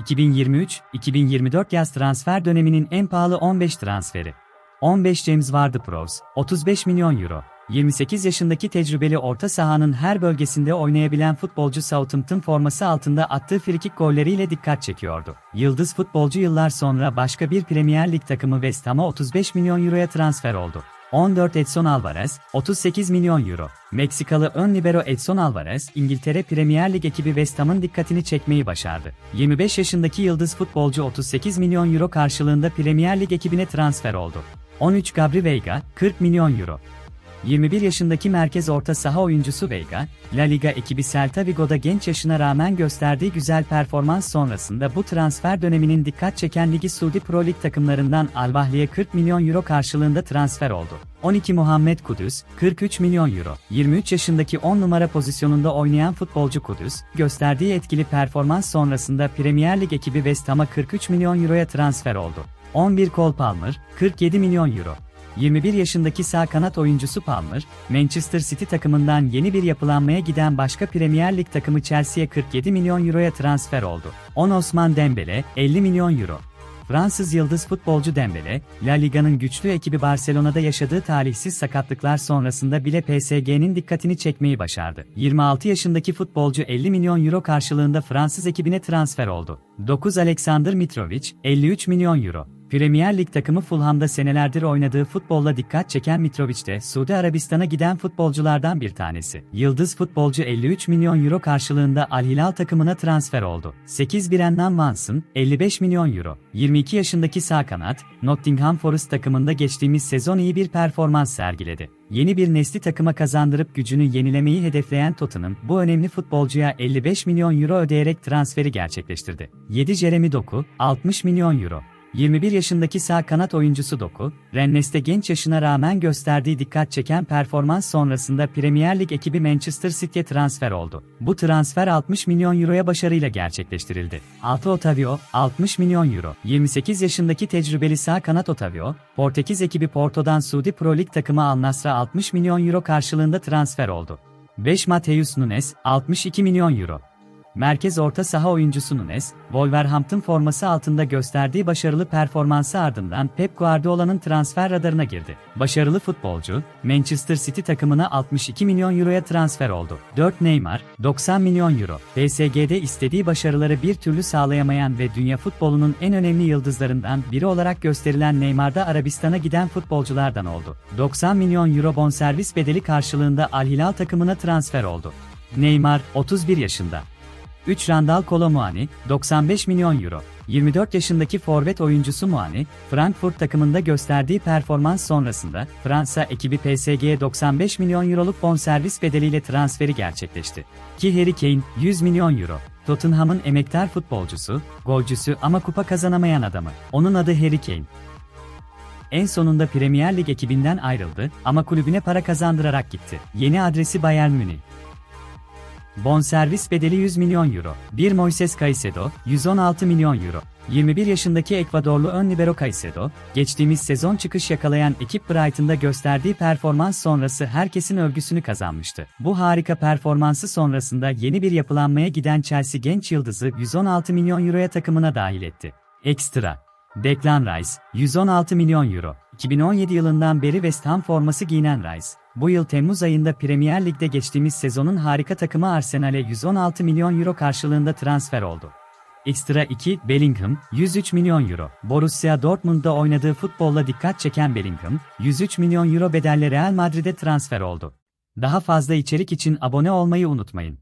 2023-2024 yaz transfer döneminin en pahalı 15 transferi. 15 James Ward-Prowse, 35 milyon euro. 28 yaşındaki tecrübeli orta sahanın her bölgesinde oynayabilen futbolcu Southampton forması altında attığı frikik golleriyle dikkat çekiyordu. Yıldız futbolcu yıllar sonra başka bir Premier Lig takımı West Ham'a 35 milyon euroya transfer oldu. 14 Edson Alvarez, 38 milyon euro. Meksikalı ön libero Edson Alvarez, İngiltere Premier Lig ekibi West Ham'ın dikkatini çekmeyi başardı. 25 yaşındaki yıldız futbolcu 38 milyon euro karşılığında Premier Lig ekibine transfer oldu. 13 Gabri Veiga, 40 milyon euro. 21 yaşındaki merkez orta saha oyuncusu Veiga, La Liga ekibi Celta Vigo'da genç yaşına rağmen gösterdiği güzel performans sonrasında bu transfer döneminin dikkat çeken Ligi Suudi Pro Lig takımlarından Al Bahli'ye 40 milyon euro karşılığında transfer oldu. 12 Muhammed Kudüs, 43 milyon euro. 23 yaşındaki 10 numara pozisyonunda oynayan futbolcu Kudüs, gösterdiği etkili performans sonrasında Premier Lig ekibi West Ham'a 43 milyon euroya transfer oldu. 11 Cole Palmer, 47 milyon euro. 21 yaşındaki sağ kanat oyuncusu Palmer, Manchester City takımından yeni bir yapılanmaya giden başka Premier Lig takımı Chelsea'ye 47 milyon euroya transfer oldu. 10 Osman Dembele, 50 milyon euro. Fransız yıldız futbolcu Dembele, La Liga'nın güçlü ekibi Barcelona'da yaşadığı talihsiz sakatlıklar sonrasında bile PSG'nin dikkatini çekmeyi başardı. 26 yaşındaki futbolcu 50 milyon euro karşılığında Fransız ekibine transfer oldu. 9 Alexander Mitrovic, 53 milyon euro. Premier Lig takımı Fulham'da senelerdir oynadığı futbolla dikkat çeken Mitrovic de Suudi Arabistan'a giden futbolculardan bir tanesi. Yıldız futbolcu 53 milyon euro karşılığında Al Hilal takımına transfer oldu. 8 Brennan Vans'ın 55 milyon euro. 22 yaşındaki sağ kanat, Nottingham Forest takımında geçtiğimiz sezon iyi bir performans sergiledi. Yeni bir nesli takıma kazandırıp gücünü yenilemeyi hedefleyen Tottenham, bu önemli futbolcuya 55 milyon euro ödeyerek transferi gerçekleştirdi. 7 Jeremy Doku, 60 milyon euro. 21 yaşındaki sağ kanat oyuncusu Doku, Rennes'te genç yaşına rağmen gösterdiği dikkat çeken performans sonrasında Premier Lig ekibi Manchester City'ye transfer oldu. Bu transfer 60 milyon euroya başarıyla gerçekleştirildi. 6 Otavio, 60 milyon euro. 28 yaşındaki tecrübeli sağ kanat Otavio, Portekiz ekibi Porto'dan Suudi Pro Lig takımı Al Nassr'a 60 milyon euro karşılığında transfer oldu. 5 Mateus Nunes, 62 milyon euro. Merkez orta saha oyuncusu Nunes, Wolverhampton forması altında gösterdiği başarılı performansı ardından Pep Guardiola'nın transfer radarına girdi. Başarılı futbolcu, Manchester City takımına 62 milyon euroya transfer oldu. 4 Neymar, 90 milyon euro. PSG'de istediği başarıları bir türlü sağlayamayan ve dünya futbolunun en önemli yıldızlarından biri olarak gösterilen Neymar'da Arabistan'a giden futbolculardan oldu. 90 milyon euro bonservis bedeli karşılığında Al Hilal takımına transfer oldu. Neymar, 31 yaşında. 3 Randal Kolo Muani, 95 milyon euro. 24 yaşındaki forvet oyuncusu Muani, Frankfurt takımında gösterdiği performans sonrasında Fransa ekibi PSG'ye 95 milyon euroluk bonservis bedeliyle transferi gerçekleşti. Ki Harry Kane 100 milyon euro. Tottenham'ın emektar futbolcusu, golcüsü ama kupa kazanamayan adamı. Onun adı Harry Kane. En sonunda Premier Lig ekibinden ayrıldı ama kulübüne para kazandırarak gitti. Yeni adresi Bayern Münih. Bonservis bedeli 100 milyon euro. 1 Moises Caicedo, 116 milyon euro. 21 yaşındaki Ekvadorlu ön libero Caicedo, geçtiğimiz sezon çıkış yakalayan ekip Brighton'da gösterdiği performans sonrası herkesin övgüsünü kazanmıştı. Bu harika performansı sonrasında yeni bir yapılanmaya giden Chelsea genç yıldızı 116 milyon euroya takımına dahil etti. Ekstra. Declan Rice, 116 milyon euro. 2017 yılından beri West Ham forması giyinen Rice, bu yıl Temmuz ayında Premier Lig'de geçtiğimiz sezonun harika takımı Arsenal'e 116 milyon euro karşılığında transfer oldu. Ekstra 2, Bellingham, 103 milyon euro. Borussia Dortmund'da oynadığı futbolla dikkat çeken Bellingham, 103 milyon euro bedelle Real Madrid'e transfer oldu. Daha fazla içerik için abone olmayı unutmayın.